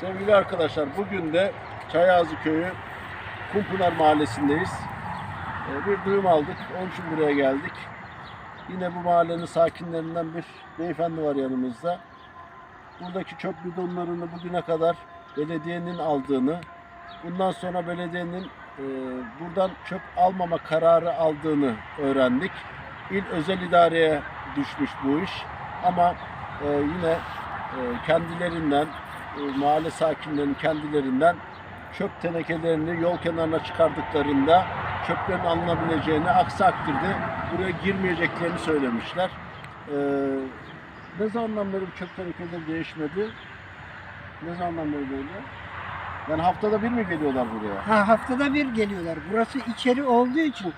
Sevgili arkadaşlar bugün de Çayazı Köyü Kumpınar Mahallesi'ndeyiz. Ee, Bir duyum aldık. Onun için buraya geldik. Yine bu mahallenin sakinlerinden bir beyefendi var yanımızda. Buradaki çöp bidonlarını bugüne kadar belediyenin aldığını, bundan sonra belediyenin e, buradan çöp almama kararı aldığını öğrendik. İl özel idareye düşmüş bu iş. Ama e, yine e, kendilerinden, e, mahalle sakinlerinin kendilerinden çöp tenekelerini yol kenarına çıkardıklarında çöplerin alınabileceğini, aksi takdirde buraya girmeyeceklerini söylemişler. E, ne zamandan beri bu çöp tenekeleri değişmedi? Ne zamandan beri böyle? Yani haftada bir mi geliyorlar buraya? Ha haftada bir geliyorlar. Burası içeri olduğu için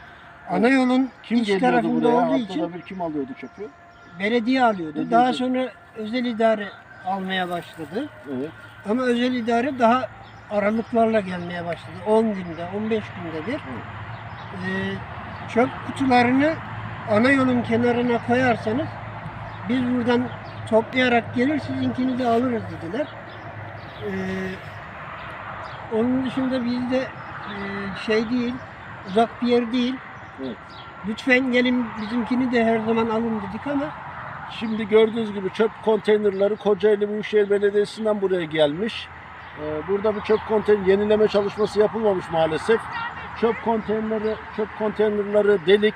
ana yolun Kim iç geliyordu tarafında buraya? olduğu Haftada için bir kim alıyordu çöpü? belediye alıyordu. Belediye. Daha sonra özel idare almaya başladı. Evet. Ama özel idare daha aralıklarla gelmeye başladı. 10 günde, 15 günde bir. Ee, çöp kutularını ana yolun kenarına koyarsanız biz buradan toplayarak gelir sizinkini de alırız dediler. Ee, onun dışında bizde e, şey değil, uzak bir yer değil. Evet. Lütfen gelin bizimkini de her zaman alın dedik ama Şimdi gördüğünüz gibi çöp konteynerleri Kocaeli Büyükşehir Belediyesi'nden buraya gelmiş. Ee, Burada bu çöp konteyner yenileme çalışması yapılmamış maalesef. Çöp konteyneri, çöp konteynerleri delik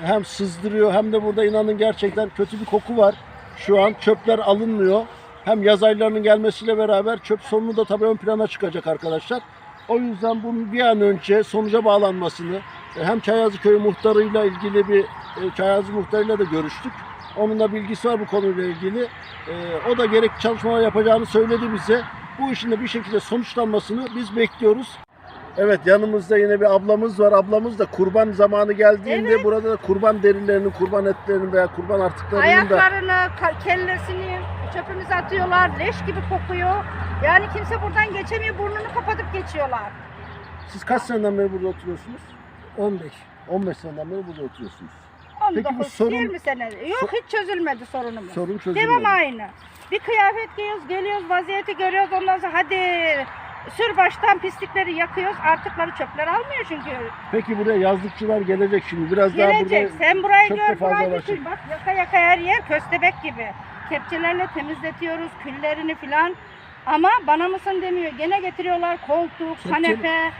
hem sızdırıyor hem de burada inanın gerçekten kötü bir koku var. Şu an çöpler alınmıyor. Hem yaz aylarının gelmesiyle beraber çöp sorunu da tabii ön plana çıkacak arkadaşlar. O yüzden bunun bir an önce sonuca bağlanmasını hem Çayazı Köyü muhtarıyla ilgili bir e, Çayazı muhtarıyla da görüştük. Onun da bilgisi var bu konuyla ilgili. E, o da gerekli çalışmalar yapacağını söyledi bize. Bu işin de bir şekilde sonuçlanmasını biz bekliyoruz. Evet yanımızda yine bir ablamız var. Ablamız da kurban zamanı geldiğinde Evet. burada da kurban derilerini, kurban etlerini veya kurban artıklarının da Ayaklarını, ka- kellesini çöpümüze atıyorlar. Leş gibi kokuyor. Yani kimse buradan geçemiyor. Burnunu kapatıp geçiyorlar. siz kaç seneden beri burada oturuyorsunuz? 15. 15 seneden beri burada oturuyorsunuz. 19, Peki bu sorun- 20 sene. Yok hiç çözülmedi sorunumuz. Sorun çözülmedi. Devam aynı. Bir kıyafet giyiyoruz, geliyoruz, vaziyeti görüyoruz. Ondan sonra hadi sür baştan pislikleri yakıyoruz. Artıkları çöpler almıyor çünkü. Peki buraya yazlıkçılar gelecek şimdi. Biraz daha Gelecek. burada Sen burayı çok da gör, fazla burayı ulaşır. düşün. Bak yaka yaka her yer köstebek gibi. Kepçelerle temizletiyoruz küllerini filan. Ama bana mısın demiyor. Gene getiriyorlar koltuk, Kepçe- kanepe,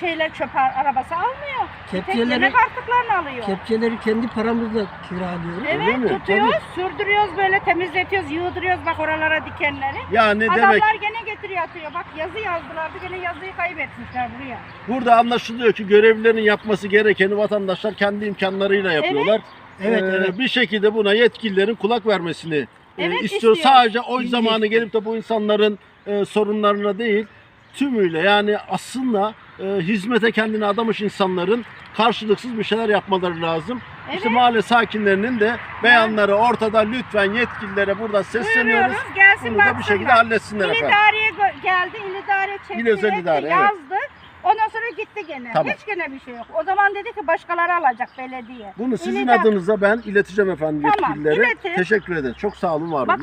şeyler çöp ar- arabası almıyor. Kepçeleri, yemek artıklarını alıyor. kepçeleri kendi paramızla kiralıyoruz. Öyle Evet mi? tutuyoruz, sürdürüyoruz böyle temizletiyoruz, yığdırıyoruz bak oralara dikenleri. yani demek Adamlar gene getiriyor atıyor. Bak yazı yazdılardı gene yazıyı kaybetmişler buraya. burada anlaşılıyor ki görevlilerin yapması gerekeni vatandaşlar kendi imkanlarıyla yapıyorlar. Evet, Ee, evet. Bir şekilde buna yetkililerin kulak vermesini e, Evet, istiyor. istiyoruz. Sadece de zamanı gelip de bu insanların e, sorunlarına değil tümüyle yani aslında e, hizmete kendini adamış insanların karşılıksız bir şeyler yapmaları lazım. İşte Evet. mahalle sakinlerinin de beyanları ortada lütfen yetkililere buradan sesleniyoruz. Buyuruyoruz gelsin Bunu da bir şekilde halletsinler İl efendim. idareye gö- geldi, il idare çekti, İl özel etti, idare, evet. yazdı. Ondan sonra gitti gene. Tamam. Hiç gene bir şey yok. O zaman dedi ki başkaları alacak belediye. Bunu İl sizin idare- adınıza ben ileteceğim efendim Tamam, yetkililere. iletin. Teşekkür ederim. Çok sağ olun var olun. Bak